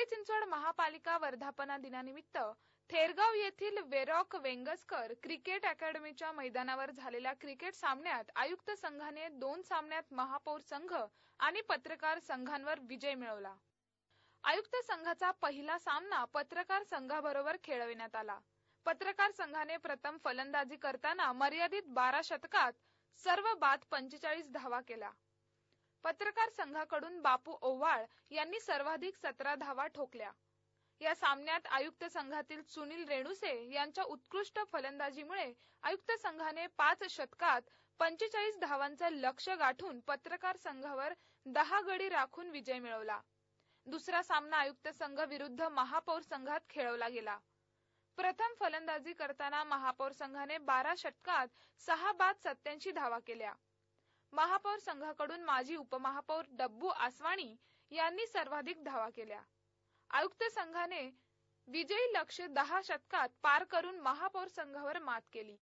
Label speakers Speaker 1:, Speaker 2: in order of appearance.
Speaker 1: पिंपरी चिंचवड महापालिका वर्धापना दिनानिमित्त थेरगाव येथील वेरॉक वेंगसकर क्रिकेट अकॅडमीच्या मैदानावर झालेल्या क्रिकेट सामन्यात आयुक्त संघाने दोन सामन्यात महापौर संघ आणि पत्रकार संघांवर विजय मिळवला. आयुक्त संघाचा पहिला सामना पत्रकार संघाबरोबर खेळविण्यात आला. पत्रकार संघाने प्रथम फलंदाजी करताना मर्यादित बारा षटकात सर्व बाद पंचेचाळीस धावा केल्या. पत्रकार संघाकडून बापू ओव्हाळ यांनी सर्वाधिक सतरा धावा ठोकल्या. या सामन्यात आयुक्त संघातील सुनील रेणुसे यांच्या उत्कृष्ट फलंदाजीमुळे आयुक्त संघाने पाच षटकात पंचेचाळीस धावांचं लक्ष्य गाठून पत्रकार संघावर दहा गडी राखून विजय मिळवला. दुसरा सामना आयुक्त संघ विरुद्ध महापौर संघात खेळवला गेला. प्रथम फलंदाजी करताना महापौर संघाने बारा षटकात सहा बाद सत्याऐंशी धावा केल्या. महापौर संघाकडून माजी उपमहापौर डब्बू आसवाणी यांनी सर्वाधिक धावा केल्या. आयुक्त संघाने विजयी लक्ष्य दहा षटकात पार करून महापौर संघावर मात केली.